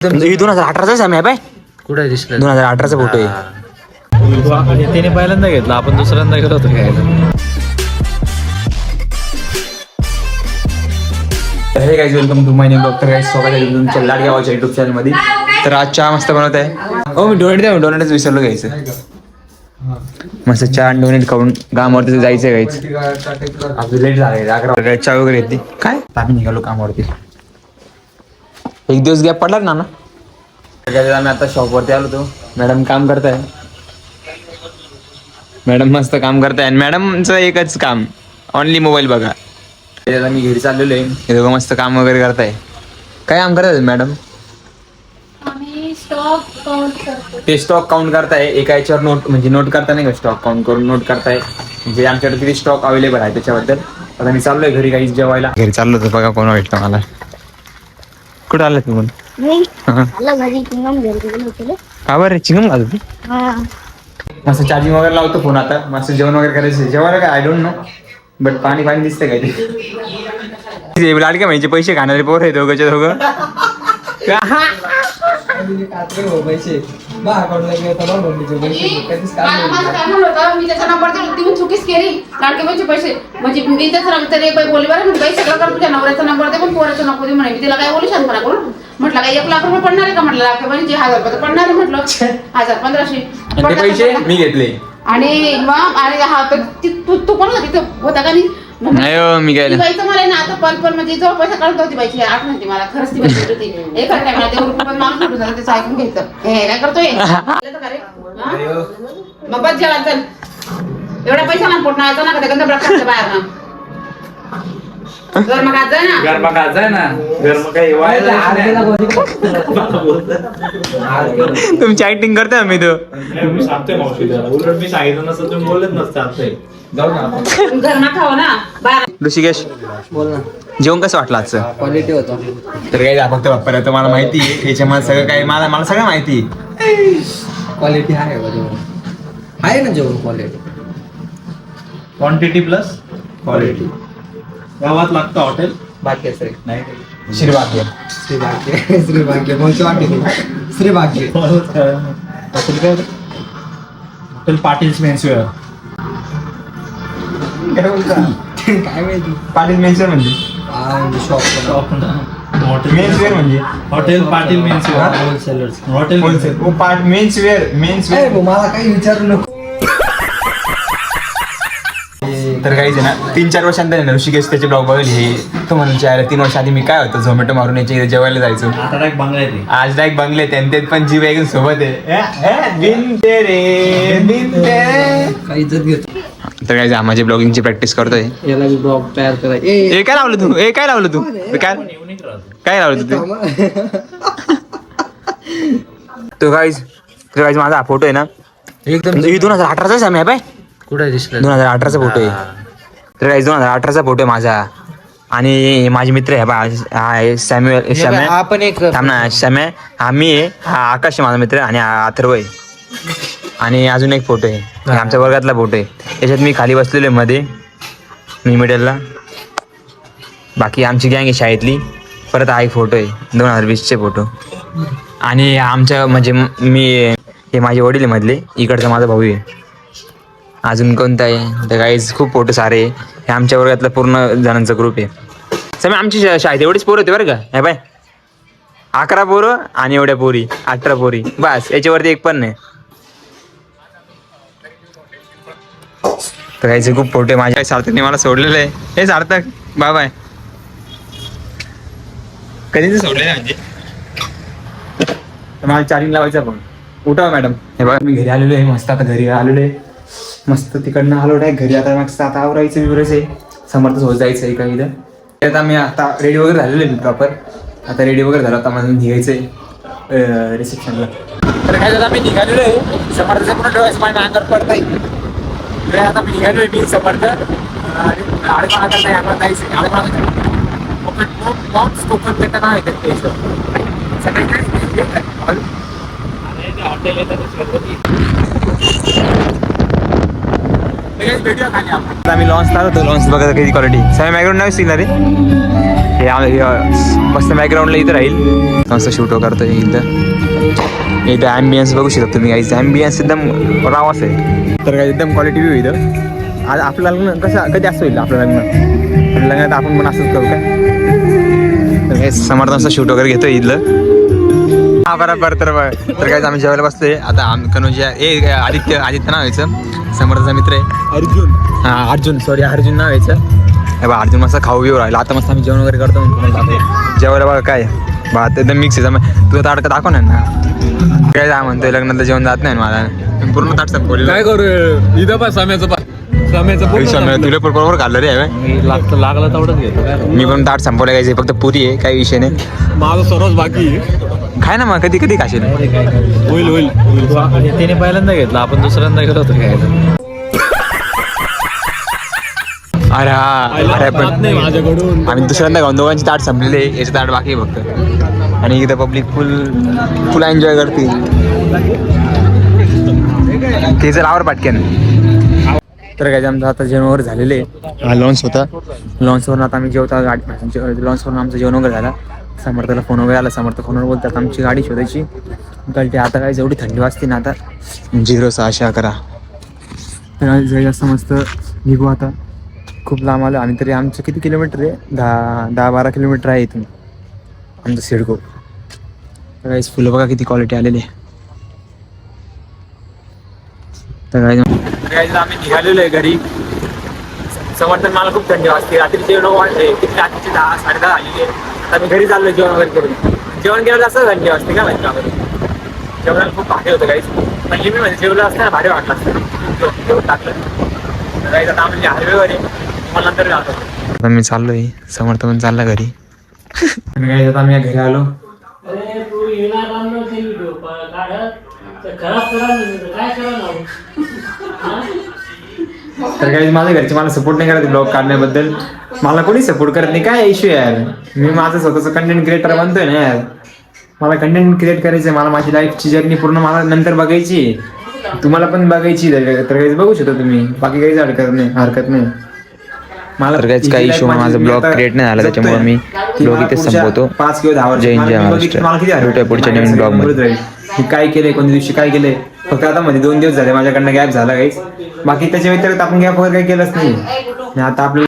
ही दोन हजार अठराचा सॅम आहे. बाय कुठे दिसलं? दोन हजार अठराचा फोटो आहे. त्याने पहिल्यांदा घेतला आपण दुसऱ्यांदा गेलो होतो घ्यायला. Hey guys welcome to my name doctor guys स्वागत आहे तुमच्या लाड गावाच्या युट्यूब चॅनलमध्ये तर आज चहा मस्त बनवत आहे. हो मी डोनेट द्या डोनेटच विसरलो घ्यायचं मस्त चहा डोनेट खाऊन कामावरती जायचं आपलं लेट झालं अकरा चहा वगैरे येते काय? आम्ही निघालो कामावरती. एक दिवस गॅप पडला ना ना आम्ही आता शॉपवरती आलो होतो. मॅडम काम करताय. मॅडम मस्त काम करताय. आणि मॅडमचं एकच काम ऑनली मोबाईल बघा. त्याच्यात आम्ही घरी चाललेलो आहे. हे दोघं मस्त काम वगैरे करताय. काय काम करतात मॅडम? आम्ही स्टॉक काउंट करतो. ते स्टॉक काउंट करताय. एका याच्यावर नोट म्हणजे नोट करता नाही का? स्टॉक काउंट करून नोट करताय. म्हणजे आमच्याकडे किती स्टॉक अवेलेबल आहे त्याच्याबद्दल. आता मी चाललोय घरी काही जेवायला. घरी चाललो होतो बघा कोण भेटलं मला. कुठं आलं तू नाही. हा. मला घरी चिंगम घरी गेलो होतो का बरं चिंगम तू हा. मस्त चार्जिंग वगैरे लावतो फोन आता. मस्त जेवण वगैरे करायचं. जेवायला काय? आय डोंट नो बट पाणी पाणी दिसतंय काय ते लाडक्या म्हणजे पैसे खाणारे पोर आहे दोघंच्या दोघं. माझं त्याचा नंबर दिला ती चुकीच केली लाडके पैसे म्हणजे मी त्याचा नंबर तरी बाई बोलली बरं बाई सगळं कर तुझ्या नवऱ्याचा नंबर दे पण पोराचा नको दे म्हणे मी तिला काय बोलू शांतपणा करून म्हटलं काय एक लाख रुपये पडणार आहे का म्हटलं लाख म्हणजे हजार रुपये तर पडणार आहे म्हटलं हजार पंधराशे पैसे मी घेतले आणि मग आणि हा तू तू कोण होता तिथं होता का नाही? नाही हो, मी ती बाईचं मला ना आता पल पल म्हणजे पैसा काढत होती बाईची मला. खरंच ती बाई भेटत होती. एका टायमाला देऊ रुपये माणूस भेटून झाला त्याचं ऐकून घ्यायचं. हे काय करतोय? आलं तर का रे? हा? मग बस जेवण चल. एवढा पैसा ना पोट गंध प्रकारच्या बाहेर ना जर मग आज जाय ना. गरमा खायचा ना. गरमा काही तुमची ऍक्टिंग करते मी तो. मी सांगतोय मावशी त्याला. उलट मी सांगितलं नसतं तुम्ही बोलत नसतं आता जाऊ ना. आपण घर ना खावं ना. बाहेर. ऋषिकेश बोल ना. जेवण कसं वाटलं आजचं? क्वालिटी होता. तर काही फक्त बाप्पा तर मला माहिती आहे. याच्यामध्ये सगळं काही मला मला सगळं माहिती आहे. क्वालिटी आहे जेवण. आहे ना जेवण क्वालिटी क्वांटिटी प्लस क्वालिटी गावात लागतं हॉटेल भाग्यश्री नाही. शिरवाक्य श्री भाग्य श्री भाग्य कोणती वाटते? श्री भाग्य हॉटेल काय हॉटेल पाटील्स मेन्सवेअर काय माहिती? पाटील मेन्सवेअर म्हणजे. शॉप हॉटेल मेन्सवेअर म्हणजे. Hotel Patil menswear wholesalers hotel wholesale ओ पाट मेन्सवेअर मेन्सवेअर मला काही विचारू नको. तर काहीच आहे ना तीन चार वर्षांतर आहे ना ऋषिकेश त्याचे ब्लॉग बघेल हे. तो म्हणजे यायला तीन वर्ष आधी मी काय होतं झोमॅटो मारून याच्या इथे जेवायला जायचो. डायरेक्ट बंगला आज डायरेक्ट बंगले त्यांच्यात पण जीव एकदम सोबत आहे. काही इज्जत घेतो. तर काय माझी ब्लॉगिंगची प्रॅक्टिस करतोय. याला ब्लॉग तयार करा. ए ए काय लावलं तू? ए काय लावलं तू? काय? काय लावलं तू तो? गाईज तो गाईज माझा फोटो आहे ना. एकदम ही दोन हजार अठराचा सॅम आहे बाय कुठे दिसलं? दोन हजार अठराचा फोटो आहे. तर गाईज दोन हजार अठराचा फोटो आहे माझा. आणि माझे मित्र आहे बा हा आहे सॅम्युअल सॅम्या आपण एक थांब ना सॅम्या हा मी आहे. हा आकाश आहे माझा मित्र आणि हा अथर्व आहे. आणि अजून एक फोटो आहे. आमच्या वर्गातला फोटो आहे. याच्यात मी खाली बसलेलो आहे मध्ये. मी मिडलला बाकी आमची गँग आहे शाळेतली. परत हा एक फोटो आहे. दोन हजार वीसचे फोटो. आणि आमच्या म्हणजे म- हे माझे वडील आहे मधले. इकडचा माझा भाऊ आहे. अजून कोणता आहे? तर काहीच खूप फोटो सारे आहे. हे आमच्या वर्गातला पूर्ण जणांचा ग्रुप आहे. सर आमची शाळेत एवढीच पोरं होते बरं का? हे बाय अकरा पोरं आणि एवढ्या पोरी. अठरा पोरी. बस याच्यावरती एक पण नाही. तर काहीचे खूप फोटो माझ्या सार्थकने मला सोडलेलं. आहे हे सार्थक बाय कधीच सोडलेलं आहे म्हणजे मला चार्जिंग लावायचं पण उठा मॅडम. हे बघा मी घरी आलेलो आहे मस्त आता घरी आलेलो आहे. मस्त तिकडनं आलो आहे घरी आता मस्त आता आवरायचं बिवरायचं आहे. समर्थच होत जायचं आहे काही इथं. आता मी आता रेडी वगैरे झालेलो आहे मी प्रॉपर आता रेडी वगैरे झाला आता मला निघायचं आहे रिसेप्शनला तर काय झालं मी निघालेलो आहे. समर्थचं पूर्ण डोळ्याचं माझ्या अंगावर पडत आहे आता मी निघालोय मी समर्थ करता जायचं कोकण कोकण नाव हॉटेल येतात आम्ही लॉन्च होतो लॉन्च बघा किती क्वालिटी सगळ्या बॅकग्राऊंड नाही शिकणार रे हे मस्त बॅकग्राऊंडला इथं राहील मस्त शूट करतो इथं इथं ॲम्बियन्स बघू शकता तुम्ही. काहीच ॲम्बियन्स एकदम रावास आहे. तर काही एकदम क्वालिटी व्ह्यू इथं. आज आपलं लग्न कसं कधी असं होईल आपलं लग्न? लग्नात आपण पण असंच करू काय? तर समर्थांचं शूट वगैरे घेतो इथलं. हा बरोबर तर बरं. तर काय आम्ही जेवायला बसलोय. आता आम कनोजिया ए आदित्य आदित्य नाव यायचं समर्थाचा मित्र आहे. अर्जुन. हा अर्जुन. सॉरी अर्जुन नाव यायचं बा अर्जुन मस्त खाऊ बिऊ राहिला. आता मस्त आम्ही जेवण वगैरे करतो. जेवायला बघा काय भात एकदम मिक्स आहे. तुझं ताटका दाखव ना. ना काय जा म्हणतोय लग्नातलं जेवण जात नाही ना मला. पूर्ण ताट संपवलेलं काय करू इथं पा साम्याचं पा तुला पण बरोबर खाल्लं रे. मी लागतं लागलं तेवढंच घेतो मी पण ताट संपवलं काय फक्त पुरी आहे काही विषय नाही. माझं सर्वच बाकी आहे. खाय ना मग कधी कधी खाशील. होईल होईल. होईल त्याने पहिल्यांदा घेतला आपण दुसऱ्यांदा घेत होतो घ्यायला अरे हा. अरे पण नाही माझ्याकडून. आम्ही दुसऱ्यांदा खाऊन दोघांची ताट संपलेले आहे. याचे ताट बाकी आहे फक्त. आणि इथं पब्लिक फुल फुल एन्जॉय करते ते जर आवर पाटक्यान. तर काय आमचं आता जेवण वगैरे झालेले आहे. हा लॉन्च होता. लॉन्चवरून आता आम्ही जेवता गाडी लॉन्चवरून आमचं जेवण वगैरे झाला. समर्थाला फोन वगैरे आला समर्थ फोनवर बोलतात आमची गाडी शोधायची. कळते आता काय जेवढी थंडी वाजते ना आता. झिरो सहाशे अकरा. तर जास्त मस्त निघू आता. खूप लांब आलं. आणि तरी आमचं किती किलोमीटर आहे? दहा दहा बारा किलोमीटर आहे इथून. आमचं सिडको. तर फुलं बघा किती क्वालिटी आलेली आहे. तर काय आम्ही निघालेलो आहे घरी. समर्थन मला खूप थंडी वाजते. रात्री जेवण वाजले किती रात्रीचे दहा साडे दहा आलेली आहे आता मी घरी चाललो जेवण वगैरे करून. जेवण केलं असं थंडी वाजते का माहिती वगैरे जेवणाला खूप भारी होतं काहीच म्हणजे मी म्हणजे जेवलं असतं ना भारी वाटलं असतं. टाकलं. आता म्हणजे हायवेवर आहे. आता मी चाललोय. समर्थ पण चालला घरी. काय आता आम्ही घरी आलो. अरे तू येणार आणलं ते व्हिडिओ काढत. तर काही माझ्या घरचे मला सपोर्ट नाही करत ब्लॉग काढण्याबद्दल. मला कोणी सपोर्ट करत नाही? काय इश्यू यार? मी माझं स्वतःचं कंटेंट क्रिएटर बनतोय ना यार. मला कंटेंट क्रिएट करायचं मला माझी लाईफची जर्नी पूर्ण मला नंतर बघायची तुम्हाला पण बघायची तर तर काही बघू शकता तुम्ही. बाकी काहीच हरकत नाही हरकत नाही. मला काही life माझा आता create नाही झाला. त्याच्यामुळे मी इथेच पुढच्या संपवतो. पाच किंवा दहा जय जय महाराष्ट्र. पुढच्या नवीन सगळ्यांबरोबरमध्ये. काय केलंय कोणत्या दिवशी काय केलंय फक्त आता मध्ये दोन दिवस झाले माझ्याकडनं गॅप झाला काहीच बाकी त्याच्या व्यतिरिक्त आपण गॅप वगैरे काही केलंच नाही आता आपल्याला